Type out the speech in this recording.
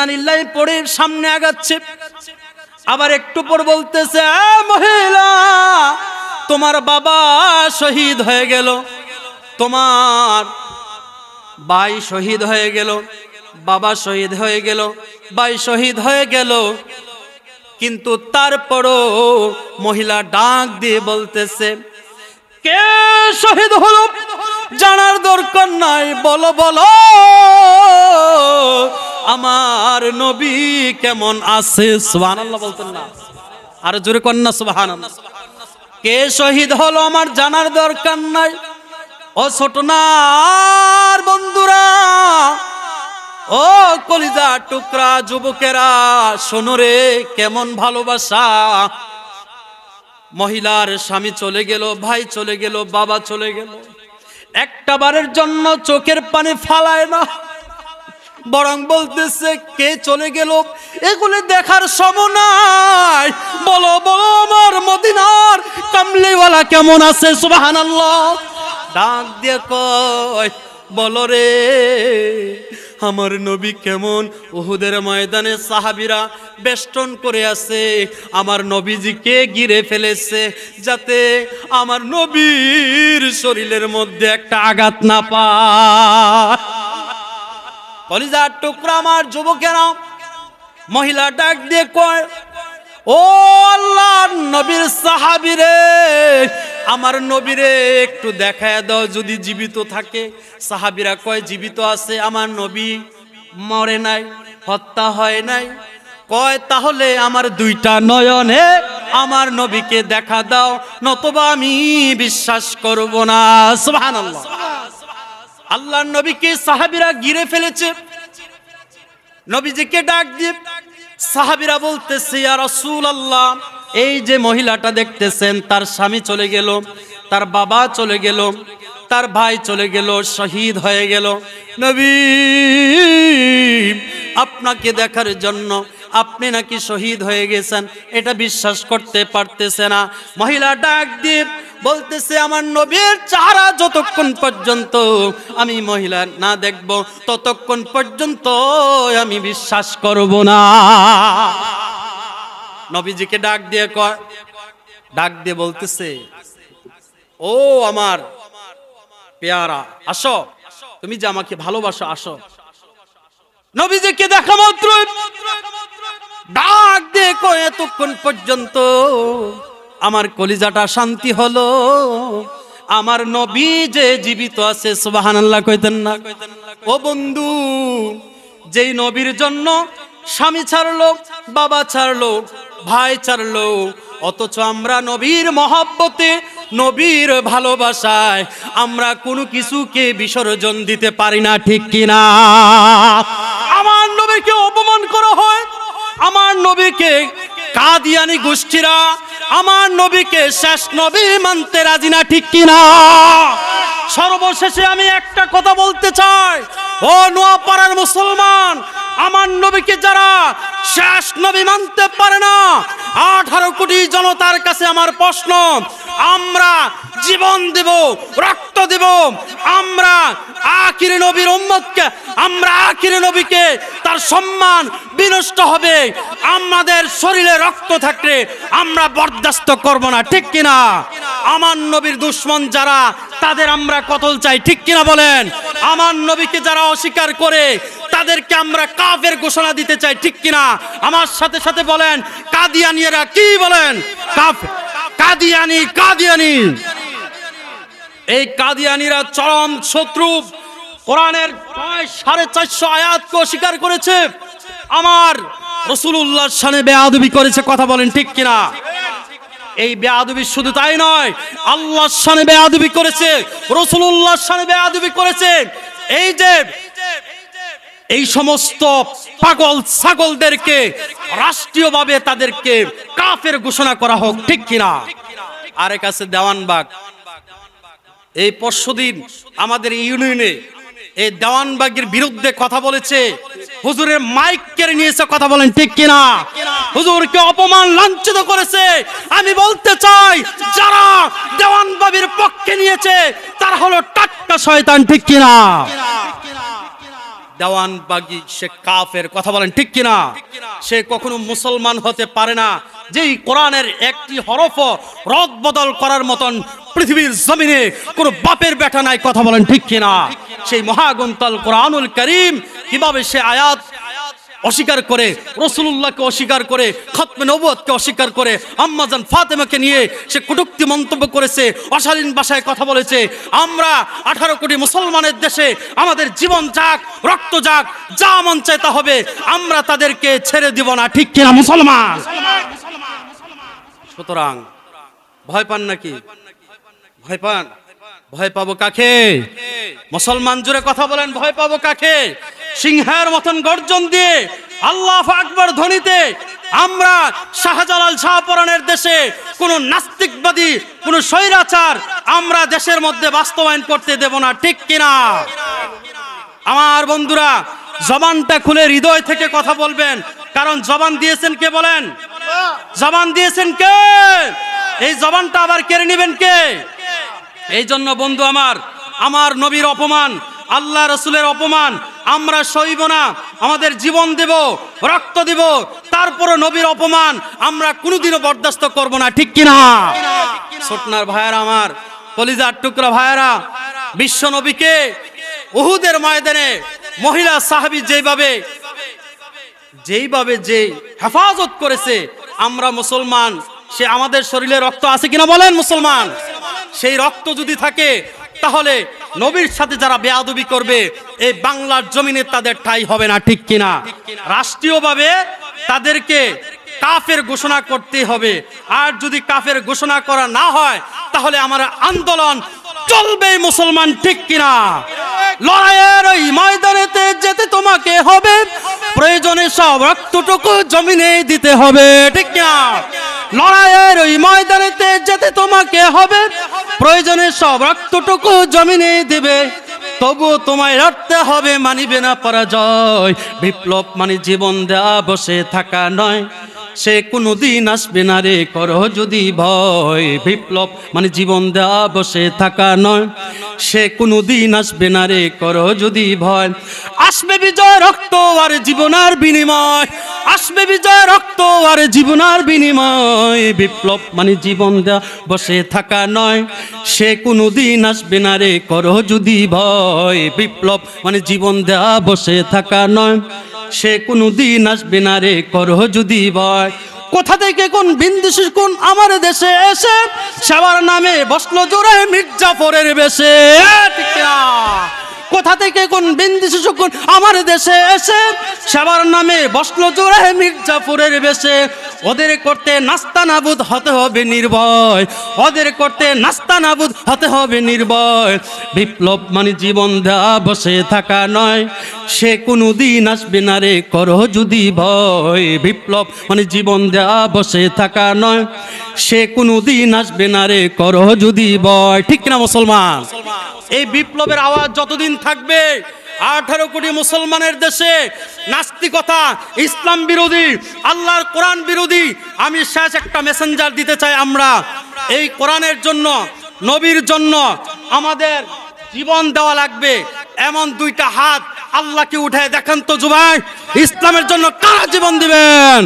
ইন্নানিল্লাহ পড়ে সামনে আগাচ্ছে। আবার একটু পর বলতেছে, "এ মহিলা, তোমার বাবা শহীদ হয়ে গেল। তোমার ভাই শহীদ হয়ে গেল। বাবা শহীদ হয়ে গেল। ভাই শহীদ হয়ে গেল। কিন্তু তারপরও মহিলা ডাক দিয়ে বলতেছে, কে শহীদ হলো? জানার দরকার নাই, বলো বলো। আমার নবী কেমন আছে? সুবহানাল্লাহ বলতেন না। আর জোরে কন্যা সুবহানাল্লাহ। কে শহীদ হলো আমার জানার দরকার নাই? ও ছোট নার বন্ধুরা, ও কলিজা টুকরা যুবকেরা, শোনো রে, কেমন ভালোবাসা। মহিলার স্বামী চলে গেল, ভাই চলে গেল, বাবা চলে গেল। একটা বারের জন্য চোখের পানি ফালায় না। বরং বলতেছে, কে চলে গেল? এগুলি দেখার সময় বলো বলো আমার মদিনার কামলিওয়ালা কেমন আছে? সুবহানাল্লাহ। ডাক দিয়ে কয়, বলো রে, আমার নবী কেমন? উহুদের ময়দানে সাহাবিরা বেষ্টন করে আছে। আমার নবীজিকে গিরে ফেলেছে? যাতে আমার নবীর শরীরের মধ্যে একটা আঘাত না পায়। কলিজার টুকরা আমার যুবকেরা, মহিলা ডাক দিয়ে কয়, ও আল্লাহ নবীর সাহাবিরে আমার নবীরে একটু দেখায় দাও যদি জীবিত থাকে। সাহাবিরা কয়, জীবিত আছে, আমার নবী মরে নাই, হত্যা হয় নাই। কয়, তাহলে আমার দুইটা নয়নে আমার নবীকে দেখা দাও, নতবা আমি বিশ্বাস করব না। সুবহানাল্লাহ। আল্লাহর নবীকে সাহাবিরা গিরে ফেলেছে। নবীজিকে ডাক দিয়ে সাহাবিরা বলতেছে, ইয়া রাসূলুল্লাহ, এই যে মহিলাটা দেখতেছেন, তার স্বামী চলে গেল, তার বাবা চলে গেল, তার ভাই চলে গেল, শহীদ হয়ে গেল। নবী, আপনাকে দেখার জন্য আপনি নাকি শহীদ হয়ে গেছেন, এটা বিশ্বাস করতে পারতেছে না। মহিলা ডাক দিয়ে বলতেছে, আমার নবীর চারা যতক্ষণ পর্যন্ত আমি মহিলা না দেখব, ততক্ষণ পর্যন্ত আমি বিশ্বাস করব না। নবীজিকে ডাক দিয়ে কয়, ডাক দিয়ে বলতেছে, ও আমার পেয়ারা, আসো, তুমি যে আমাকে ভালোবাসো, আসো। নবীজিকে দেখা মাত্র ডাক দিয়ে কয়, এতক্ষণ পর্যন্ত আমার কলিজাটা শান্তি হলো। আমার নবী যে জীবিত আছে, সুবহানাল্লাহ কইতেন না। ও বন্ধু, যেই নবীর জন্য স্বামী ছাড়লো, বাবা ছাড়লো, ভাই ছাড়লো, অথচ আমরা নবীর মহাব্বতে, নবীর ভালোবাসায় আমরা কোনো কিছুকে বিসর্জন দিতে পারি না, ঠিক কিনা আমার নবীকে অপমান করা হয়, আমার নবীকে কাদিয়ানি গোষ্ঠীরা আমার নবীকে শেষ নবী মানতে রাজি না, ঠিক কিনা? সর্বশেষে আমি একটা কথা বলতে চাই। ও নোয়াপাড়ার মুসলমান, আমার নবীকে যারা শেষ নবী মানতে পারে না, আঠারো কোটি জনতার কাছে আমার প্রশ্ন আমরা জীবন দেব, রক্ত দেব। আমরা আখির নবীর উম্মতকে, আমরা আখির নবীকে তার সম্মান বিনষ্ট হবে। আমাদের শরীরে রক্ত থাকলে আমরা বরদাস্ত করব না, ঠিক কিনা? আমার নবীর দুশ্মন যারা, তাদের আমরা কতল চাই, ঠিক কিনা বলেন? আমার নবীকে যারা অস্বীকার করে, তাদেরকে আমরা কাফের ঘোষণা দিতে চাই, ঠিক কিনা? আমার সাথে সাথে বলেন কাদিয়ানিরা কি বলেন? কাফ কাদিয়ানি কাদিয়ানি। এই কাদিয়ানিরা চরম শত্রু। কোরআনের প্রায় সাড়ে চারশো আয়াতকে অস্বীকার করেছে। আমার রসুল্লাহর সানে বেয়াদবি করেছে, কথা বলেন ঠিক কিনা? এই বেয়াদবি শুধু তাই নয়, আল্লাহর সানে বেয়াদবি করেছে রসুল্লাহর সানে বেয়াদবি করেছে। এই যে এই সমস্ত পাগল ছাগলদেরকে রাষ্ট্রীয়ভাবে তাদেরকে কাফের ঘোষণা করা হোক, ঠিক কিনা? আরেক আছে দেওয়ানবাগ। এই পরশুদিন আমাদের ইউনিয়নে এই দেওয়ানবাগের বিরুদ্ধে কথা বলেছে। হুজুরের মাইক কেড়ে নিয়েছে, কথা বলেন, ঠিক কিনা? হুজুরকে অপমান লাঞ্ছিত করেছে। আমি বলতে চাই, যারা দেওয়ানবাবির পক্ষে নিয়েছে, তারা হলো টাটকা শয়তান, ঠিক কিনা? দেওয়ানবাগি সে কাফের, কথা বলেন ঠিক কিনা? সে কখনো মুসলমান হতে পারে না। যেই কোরআনের একটি হরফ রদ বদল করার মতন পৃথিবীর জমিনে কোন বাপের বেটা নাই, কথা বলেন ঠিক কিনা? সেই মহাগন্তল কোরআনুল করিম, কীভাবে সে আয়াত অস্বীকার করে রসুল্লাহকে অস্বীকার করে, খতমে নবুয়তকে অস্বীকার করে, আম্মাজান ফাতেমাকে নিয়ে সে কটুক্তি মন্তব্য করেছে, অশালীন ভাষায় কথা বলেছে। আমরা আঠারো কোটি মুসলমানের দেশে আমাদের জীবন যাক, রক্ত যাক, যা মন চায় তা হবে। আমরা তাদেরকে ছেড়ে দিব না, ঠিক কিনা মুসলমান? সুতরাং, ভয় পান নাকি? ভয় পান? ভয় পাবো কাকে? মুসলমান জুড়ে কথা বলেন, ভয় পাবো কাকে? সিংহের মতন গর্জন দিয়ে আল্লাহ আকবর ধ্বনিতে আমরা শাহজালাল শাহপরানের দেশে কোন নাস্তিকবাদী, কোন স্বৈরাচার আমরা দেশের মধ্যে বাস্তবায়ন করতে দেব না, ঠিক কিনা? আমার বন্ধুরা, জবানটা খুলে হৃদয় থেকে কথা বলবেন, কারণ জবান দিয়েছেন কে বলেন? জবান দিয়েছেন কে? এই জবানটা আবার কেড়ে নেবেন কে? এই জন্য বন্ধু আমার আমার নবীর অপমান, আল্লাহ রসুলের অপমান, আমরা সইব না, আমাদের জীবন দেব, রক্ত দেব, তারপরও নবীর অপমান আমরা কোনোদিনও বরদাস্ত করব না, ঠিক কিনা? ছোটনার ভাইয়ারা আমার, কলিজার টুকরা ভাইয়ারা, বিশ্ব নবীকে উহুদের ময়দানে মহিলা সাহাবি যেভাবে যেইভাবে যে হেফাজত করেছে, আমরা মুসলমান, সে আমাদের শরীরে রক্ত আছে কিনা বলেন মুসলমান? সেই রক্ত যদি থাকে তাহলে নবীর সাথে যারা বেয়াদবি করবে, এই বাংলার জমিনে তাদের ঠাই হবে না, ঠিক কিনা? রাষ্ট্রীয়ভাবে তাদেরকে কাফের ঘোষণা করতে হবে। আর যদি কাফের ঘোষণা করা না হয়, তাহলে আমার আন্দোলন চলবে মুসলমান, ঠিক কিনা? লড়াইয়ের ওই ময়দানেতে যেতে তোমাকে হবে। প্রয়োজনে সব রক্তটুকু জমিনে দিতে হবে, ঠিক না লড়াইয়ের ওই ময়দানেতে যেতে তোমাকে হবে। প্রয়োজনে সব রক্তটুকু জমিনে দিবে। তবুও তোমায় লড়তে হবে, মানিবে না পরাজয়। বিপ্লব মানে জীবন দেয়া, বসে থাকা নয়। সে কোনো দিন আসবে না রে, করো যদি ভয়। বিপ্লব মানে জীবন দেওয়া বসে থাকা নয়। সে কোনো দিন আসবে না রে, করো যদি ভয়। আসবে বিজয় রক্ত আর জীবনার বিনিময়। আসবে বিজয় রক্ত আর জীবনার বিনিময়। বিপ্লব মানে জীবন দেওয়া বসে থাকা নয়। সে কোনো দিন আসবে না রে, করো যদি ভয়। বিপ্লব মানে জীবন দেওয়া বসে থাকা নয়। সে কোনো দিন আসবে না রে, করো যদি ভয়। কোথা থেকে কোন বিন্দু কোন আমার দেশে এসে? সবার নামে বসল জোরে মির্জাফরের বেশে? কোথা থেকে কোন বিন্দু কোন? আমার দেশে এসে সবার নামে বসল জোরে মির্জাফরের বেশে। ওদের করতে নাস্তা নাবুদ হতে হবে নির্ভয়। ওদের করতে নাস্তা নাবুদ হতে হবে নির্ভয়। বিপ্লব মানে জীবন দেওয়া বসে থাকা নয়, সে কোনো দিন আসবে না রে, করো যদি ভয়। বিপ্লব মানে জীবন দেওয়া বসে থাকা নয়, সে কোনো দিন আসবে না রে, করো যদি ভয়। ঠিক না মুসলমান? এই বিপ্লবের আওয়াজ যতদিন থাকবে, আঠারো কোটি মুসলমানের দেশে নাস্তিকতা, ইসলাম বিরোধী, আল্লাহর কোরআন বিরোধী, আমি শেষ একটা মেসেঞ্জার দিতে চাই আমরা। এই কোরআনের জন্য, নবীর জন্য আমাদের জীবন দেওয়া লাগবে। এমন দুইটা হাত আল্লাহকে উঠে দেখান তো জুবাই, ইসলামের জন্য কারা জীবন দিবেন?